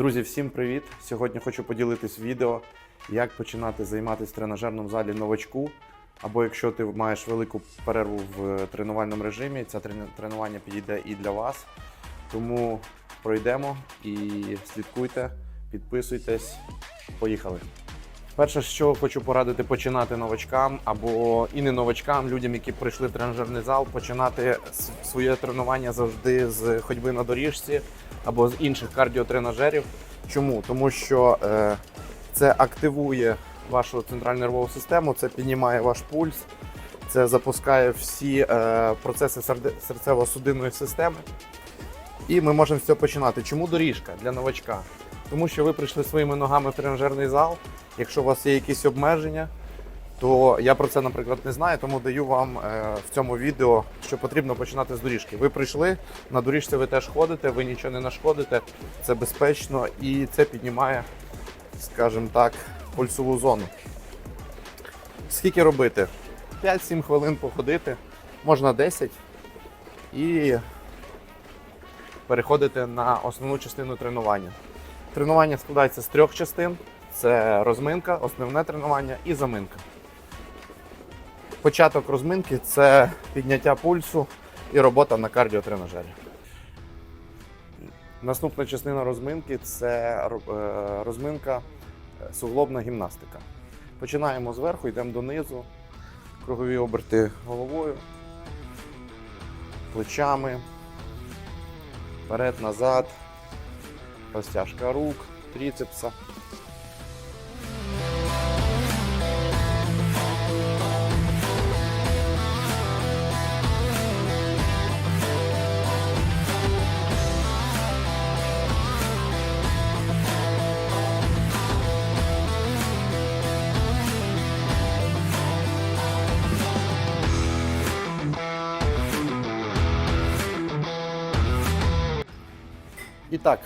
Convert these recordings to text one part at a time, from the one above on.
Друзі, всім привіт! Сьогодні хочу поділитись відео, як починати займатися в тренажерному залі новачку. Або якщо ти маєш велику перерву в тренувальному режимі, це трен- тренування підійде і для вас. Тому пройдемо і слідкуйте, підписуйтесь. Поїхали! Перше, що хочу порадити починати новачкам або і не новачкам, людям, які прийшли в тренажерний зал, починати своє тренування завжди з ходьби на доріжці або з інших кардіотренажерів. Чому? Тому що е, це активує вашу центральну нервову систему, це піднімає ваш пульс, це запускає всі е, процеси серцево-судинної системи. І ми можемо з цього починати. Чому доріжка для новачка? Тому що ви прийшли своїми ногами в тренажерний зал. Якщо у вас є якісь обмеження, то я про це, наприклад, не знаю, тому даю вам е, в цьому відео, що потрібно починати з доріжки. Ви прийшли, на доріжці ви теж ходите, ви нічого не нашкодите, це безпечно і це піднімає, скажімо так, пульсову зону. Скільки робити? 5-7 хвилин походити, можна 10 і переходити на основну частину тренування. Тренування складається з трьох частин: це розминка, основне тренування і заминка. Початок розминки це підняття пульсу і робота на кардіотренажері. Наступна частина розминки це е, розминка е, суглобна гімнастика. Починаємо зверху, йдемо донизу, кругові оберти головою, плечами, вперед-назад, розтяжка рук, тріцепса. Так,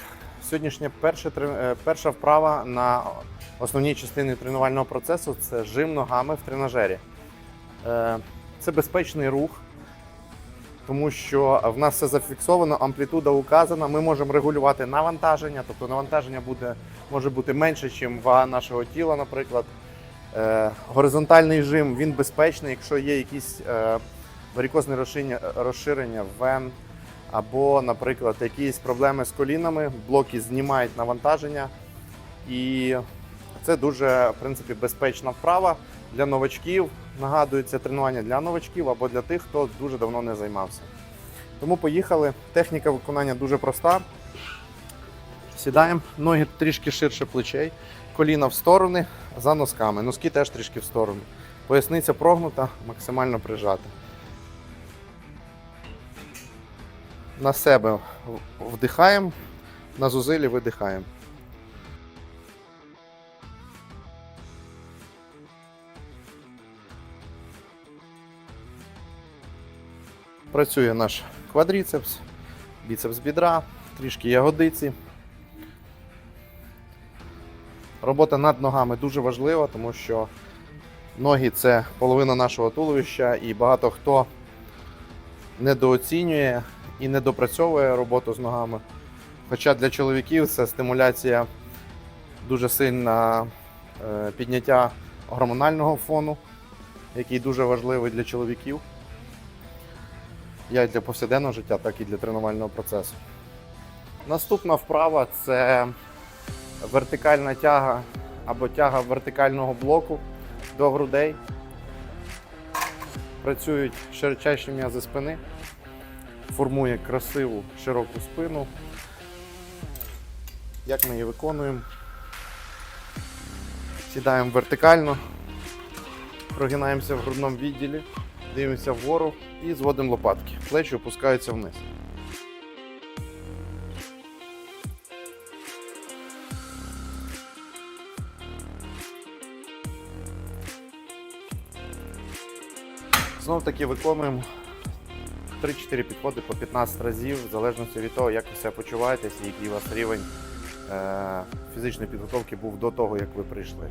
сьогоднішня перша, е, перша вправа на основній частині тренувального процесу це жим ногами в тренажері. Е, Це безпечний рух, тому що в нас все зафіксовано, амплітуда указана. Ми можемо регулювати навантаження, тобто навантаження буде, може бути менше, ніж вага нашого тіла, наприклад. Е, Горизонтальний жим він безпечний, якщо є якісь варікозне розширення вен, або, наприклад, якісь проблеми з колінами, блоки знімають навантаження. І це дуже в принципі, безпечна вправа для новачків. Нагадую, це тренування для новачків або для тих, хто дуже давно не займався. Тому поїхали. Техніка виконання дуже проста. Сідаємо, ноги трішки ширше плечей, коліна в сторони за носками. Носки теж трішки в сторону. Поясниця прогнута, максимально прижата. На себе вдихаємо, на зузилі видихаємо. Працює наш квадріцепс, біцепс бідра, трішки ягодиці. Робота над ногами дуже важлива, тому що ноги це половина нашого туловища, і багато хто недооцінює і недопрацьовує роботу з ногами. Хоча для чоловіків це стимуляція дуже сильна е, підняття гормонального фону, який дуже важливий для чоловіків, як для повсякденного життя, так і для тренувального процесу. Наступна вправа це вертикальна тяга або тяга вертикального блоку до грудей. Працюють широчайші м'язи спини формує красиву широку спину. Як ми її виконуємо? Сідаємо вертикально, прогинаємося в грудному відділі, дивимося вгору і зводимо лопатки. Плечі опускаються вниз. Знов таки виконуємо 3-4 підходи по 15 разів, в залежності від того, як ви себе почуваєтесь і який у вас рівень е, фізичної підготовки був до того, як ви прийшли.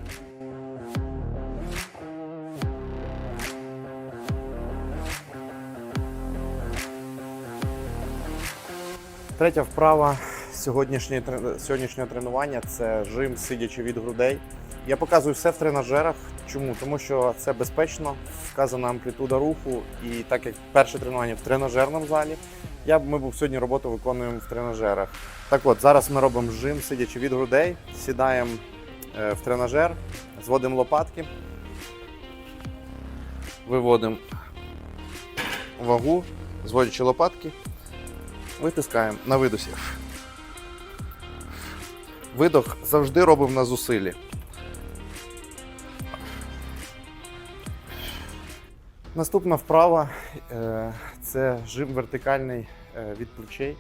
Третя вправа сьогоднішнє, тре- тренування це жим, сидячи від грудей. Я показую все в тренажерах. Чому? Тому що це безпечно, вказана амплітуда руху, і так як перше тренування в тренажерному залі, я ми б сьогодні роботу виконуємо в тренажерах. Так от, зараз ми робимо жим, сидячи від грудей, сідаємо е, в тренажер, зводимо лопатки, виводимо вагу, зводячи лопатки, витискаємо на видосі. Видох завжди робимо на зусиллі. Наступна вправа е, це жим вертикальний е, від плечей.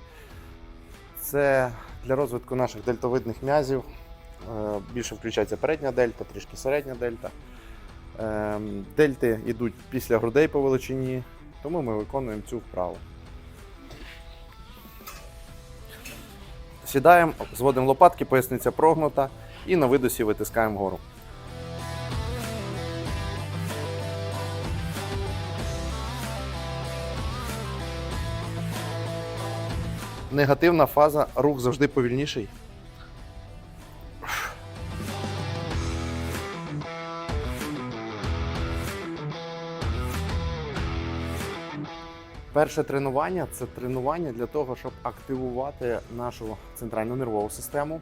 Це для розвитку наших дельтовидних м'язів. Е, Більше включається передня дельта, трішки середня дельта. Дельти йдуть після грудей по величині, тому ми виконуємо цю вправу. Сідаємо, зводимо лопатки, поясниця прогнута і на видосі витискаємо вгору. Негативна фаза, рух завжди повільніший. Перше тренування це тренування для того, щоб активувати нашу центральну нервову систему,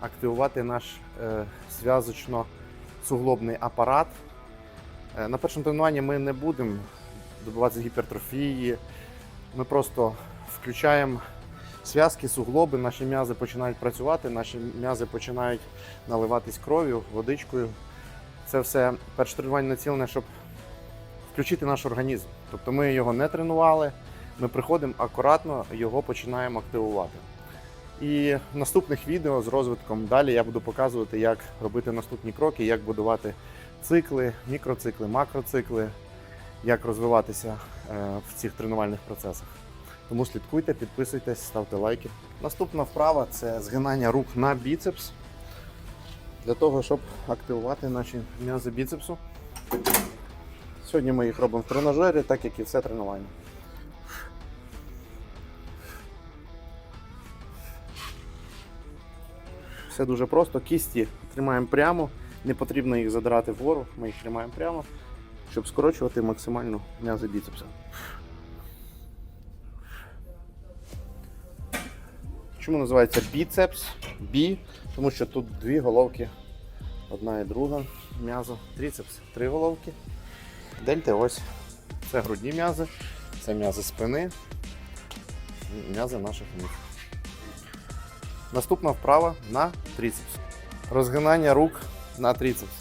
активувати наш е, зв'язочно-суглобний апарат. Е, на першому тренуванні ми не будемо добиватися гіпертрофії. Ми просто включаємо зв'язки, суглоби, наші м'язи починають працювати, наші м'язи починають наливатись кров'ю, водичкою. Це все перше тренування націлене, щоб включити наш організм. Тобто ми його не тренували, ми приходимо акуратно, його починаємо активувати. І в наступних відео з розвитком далі я буду показувати, як робити наступні кроки, як будувати цикли, мікроцикли, макроцикли, як розвиватися е, в цих тренувальних процесах. Тому слідкуйте, підписуйтесь, ставте лайки. Наступна вправа це згинання рук на біцепс для того, щоб активувати наші м'язи біцепсу. Сьогодні ми їх робимо в тренажері, так як і все тренування. Все дуже просто. Кісті тримаємо прямо, не потрібно їх задирати вгору, ми їх тримаємо прямо, щоб скорочувати максимально м'язи біцепса. Чому називається біцепс? Бі, тому що тут дві головки, одна і друга м'язо. Тріцепс три головки. Дельти ось. Це грудні м'язи, це м'язи спини, м'язи наших ніг. Наступна вправа на тріцепс. Розгинання рук на тріцепс.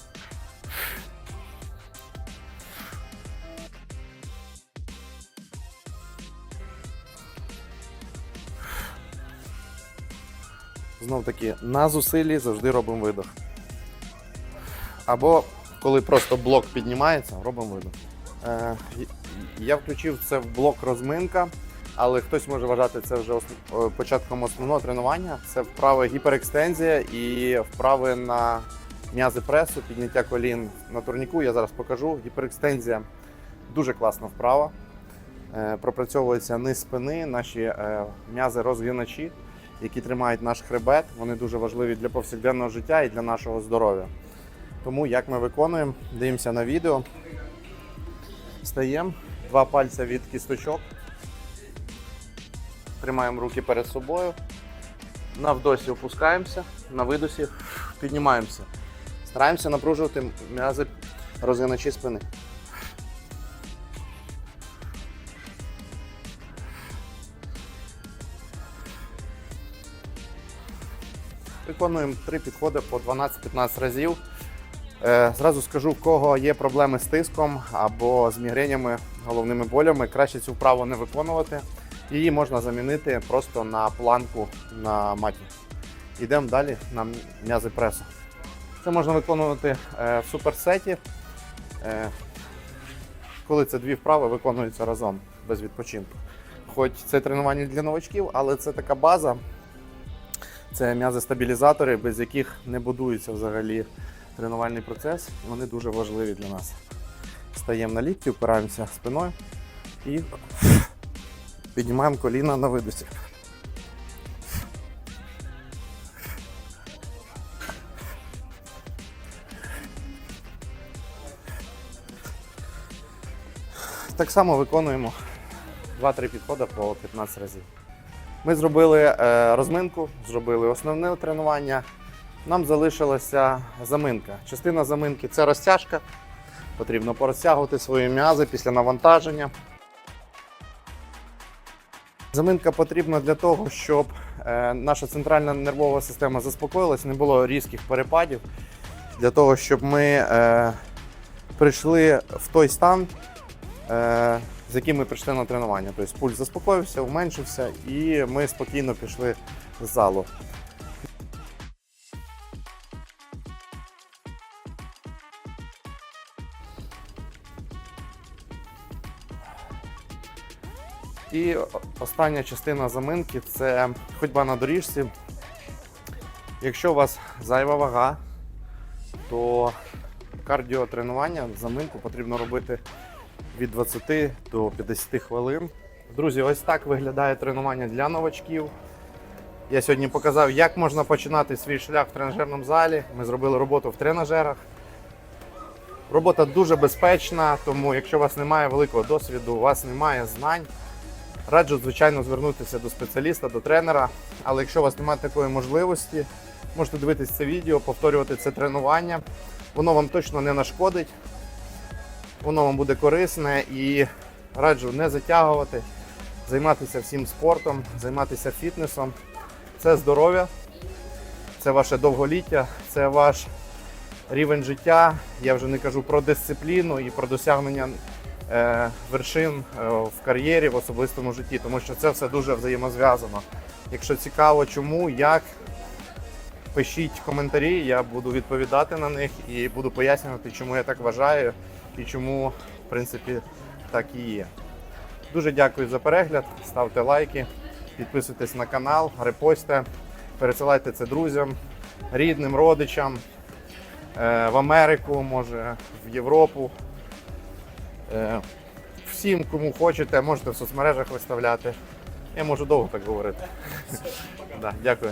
Знов таки на зусиллі завжди робимо видох. Або коли просто блок піднімається, робимо видох. Е, я включив це в блок розминка, але хтось може вважати це вже ос- е, початком основного тренування. Це вправи гіперекстензія і вправи на м'язи пресу, підняття колін на турніку. Я зараз покажу. Гіперекстензія дуже класна вправа. Е, пропрацьовується низ спини, наші е, м'язи розгиначі, які тримають наш хребет. Вони дуже важливі для повсякденного життя і для нашого здоров'я. Тому як ми виконуємо, дивимося на відео. Стаємо, два пальця від кісточок. Тримаємо руки перед собою. На вдосі опускаємося, на видосі піднімаємося. Стараємося напружувати м'язи розгиначі спини. Виконуємо три підходи по 12-15 разів. Е, Зразу скажу, в кого є проблеми з тиском або з мігренями, головними болями, краще цю вправу не виконувати. Її можна замінити просто на планку на маті. Йдемо далі на м'язи пресу. Це можна виконувати е, в суперсеті, е, коли це дві вправи виконуються разом без відпочинку. Хоч це тренування для новачків, але це така база, це м'язостабілізатори, без яких не будується взагалі тренувальний процес. Вони дуже важливі для нас. Стаємо на лікті, опираємося спиною і піднімаємо коліна на видусі. Так само виконуємо 2-3 підходи по 15 разів. Ми зробили е, розминку, зробили основне тренування. Нам залишилася заминка. Частина заминки це розтяжка. Потрібно порозтягувати свої м'язи після навантаження. Заминка потрібна для того, щоб е, наша центральна нервова система заспокоїлась, не було різких перепадів, для того, щоб ми е, прийшли в той стан, з яким ми прийшли на тренування. Тобто пульс заспокоївся, уменшився, і ми спокійно пішли з залу. І остання частина заминки це ходьба на доріжці. Якщо у вас зайва вага, то кардіотренування, заминку потрібно робити від 20 до 50 хвилин. Друзі, ось так виглядає тренування для новачків. Я сьогодні показав, як можна починати свій шлях в тренажерному залі. Ми зробили роботу в тренажерах. Робота дуже безпечна, тому якщо у вас немає великого досвіду, у вас немає знань, раджу, звичайно, звернутися до спеціаліста, до тренера. Але якщо у вас немає такої можливості, можете дивитися це відео, повторювати це тренування. Воно вам точно не нашкодить, воно вам буде корисне і раджу не затягувати, займатися всім спортом, займатися фітнесом. Це здоров'я, це ваше довголіття, це ваш рівень життя. Я вже не кажу про дисципліну і про досягнення е, вершин е, в кар'єрі, в особистому житті, тому що це все дуже взаємозв'язано. Якщо цікаво, чому, як, пишіть коментарі, я буду відповідати на них і буду пояснювати, чому я так вважаю і чому, в принципі, так і є. Дуже дякую за перегляд. Ставте лайки, підписуйтесь на канал, репостите, пересилайте це друзям, рідним, родичам е, в Америку, може, в Європу. Е, Всім, кому хочете, можете в соцмережах виставляти. Я можу довго так говорити. Да, дякую.